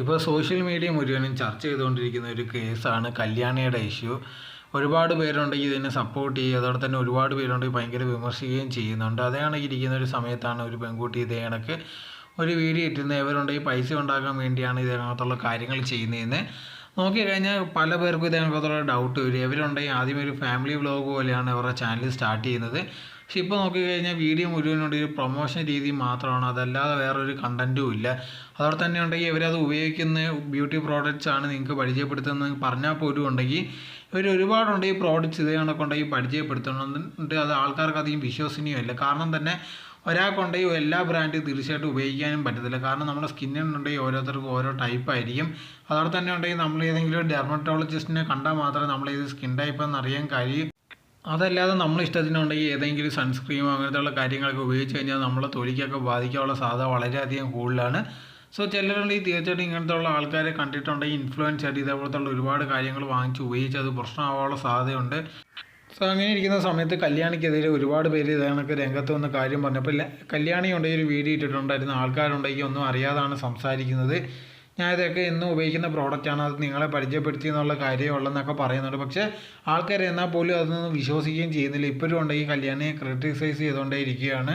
ഇപ്പോൾ social media മുഴുവനും ചർച്ച ചെയ്തുകൊണ്ടിരിക്കുന്ന ഒരു കേസാണ് കല്യാണിയുടെ ഇഷ്യൂ ഒരുപാട് പേരുണ്ടെങ്കിൽ ഇതിനെ സപ്പോർട്ട് ചെയ്യുക അതോടെ തന്നെ ഒരുപാട് പേരുണ്ടെങ്കിൽ ഭയങ്കര വിമർശിക്കുകയും ചെയ്യുന്നുണ്ട്. അതാണ് ഇരിക്കുന്ന ഒരു സമയത്താണ് ഒരു പെൺകുട്ടി ഇതേ ഒരു വീഡിയോ ഇട്ടിരുന്ന ഇവരുണ്ടെങ്കിൽ പൈസ ഉണ്ടാക്കാൻ വേണ്ടിയാണ് ഇതിനകത്തുള്ള കാര്യങ്ങൾ ചെയ്യുന്നതെന്ന്. നോക്കിക്കഴിഞ്ഞാൽ പല പേർക്കും ഇതിനകത്തുള്ള ഡൗട്ട് വരും. ഇവരുണ്ടെങ്കിൽ ആദ്യം ഒരു ഫാമിലി വ്ലോഗ് പോലെയാണ് അവരുടെ ചാനൽ സ്റ്റാർട്ട് ചെയ്യുന്നത്. പക്ഷെ ഇപ്പോൾ നോക്കിക്കഴിഞ്ഞാൽ വീഡിയോ മുഴുവനുണ്ട്. ഒരു പ്രൊമോഷൻ രീതി മാത്രമാണ്. അതല്ലാതെ വേറൊരു കണ്ടന്റും ഇല്ല. അതോടെ തന്നെ ഉണ്ടെങ്കിൽ ഇവരത് ഉപയോഗിക്കുന്ന ബ്യൂട്ടി പ്രോഡക്റ്റ്സ് ആണ് നിങ്ങൾക്ക് പരിചയപ്പെടുത്തുന്നത് പറഞ്ഞാൽ പോലും ഉണ്ടെങ്കിൽ ഇവർ ഒരുപാടുണ്ട് ഈ പ്രോഡക്റ്റ്സ് ഇതേ കണക്കുണ്ടെങ്കിൽ പരിചയപ്പെടുത്തുന്നുണ്ട് അത് ആൾക്കാർക്ക് അധികം വിശ്വസനീയമല്ല. കാരണം തന്നെ ഒരാൾക്കുണ്ടെങ്കിൽ എല്ലാ ബ്രാൻഡും തീർച്ചയായിട്ടും ഉപയോഗിക്കാനും പറ്റത്തില്ല. കാരണം നമ്മുടെ സ്കിന്നിനുണ്ടെങ്കിൽ ഓരോരുത്തർക്കും ഓരോ ടൈപ്പ് ആയിരിക്കും. അതോടെ തന്നെ ഉണ്ടെങ്കിൽ നമ്മൾ ഏതെങ്കിലും ഡെർമറ്റോളജിസ്റ്റിനെ കണ്ടാൽ മാത്രമേ നമ്മൾ ഇത് സ്കിൻ ടൈപ്പ് എന്ന് അറിയാൻ കഴിയും. അതല്ലാതെ നമ്മൾ ഇഷ്ടത്തിനുണ്ടെങ്കിൽ ഏതെങ്കിലും സൺസ്ക്രീമോ അങ്ങനത്തെയുള്ള കാര്യങ്ങളൊക്കെ ഉപയോഗിച്ച് കഴിഞ്ഞാൽ നമ്മളെ തൊലിക്കൊക്കെ ബാധിക്കാനുള്ള സാധ്യത വളരെയധികം കൂടുതലാണ്. സോ ചിലരുണ്ടെങ്കിൽ തീർച്ചയായിട്ടും ഇങ്ങനത്തെ ഉള്ള ആൾക്കാരെ കണ്ടിട്ടുണ്ടെങ്കിൽ ഇൻഫ്ലുവൻസ് ആയിട്ട് ഇതേപോലത്തെ ഒരുപാട് കാര്യങ്ങൾ വാങ്ങിച്ച് ഉപയോഗിച്ച് അത് പ്രശ്നമാവാനുള്ള സാധ്യതയുണ്ട്. സോ അങ്ങനെ ഇരിക്കുന്ന സമയത്ത് കല്യാണിക്കെതിരെ ഒരുപാട് പേര് ഇതാണൊക്കെ രംഗത്ത് വന്ന് കാര്യം പറഞ്ഞപ്പോൾ കല്യാണി ഉണ്ടെങ്കിൽ ഒരു വീഡിയോ ഇട്ടിട്ടുണ്ടായിരുന്നു ആൾക്കാരുണ്ടെങ്കിൽ ഒന്നും അറിയാതാണ് സംസാരിക്കുന്നത്. ഞാൻ ഇതൊക്കെ എന്നും ഉപയോഗിക്കുന്ന പ്രോഡക്റ്റാണ്. അത് നിങ്ങളെ പരിചയപ്പെടുത്തി എന്നുള്ള കാര്യമുള്ളതെന്നൊക്കെ പറയുന്നുണ്ട്. പക്ഷേ ആൾക്കാർ എന്നാൽ പോലും അതൊന്നും വിശ്വസിക്കുകയും ചെയ്യുന്നില്ല. ഇപ്പോഴും ഉണ്ടെങ്കിൽ കല്യാണിയെ ക്രിട്ടിസൈസ് ചെയ്തുകൊണ്ടേ ഇരിക്കുകയാണ്.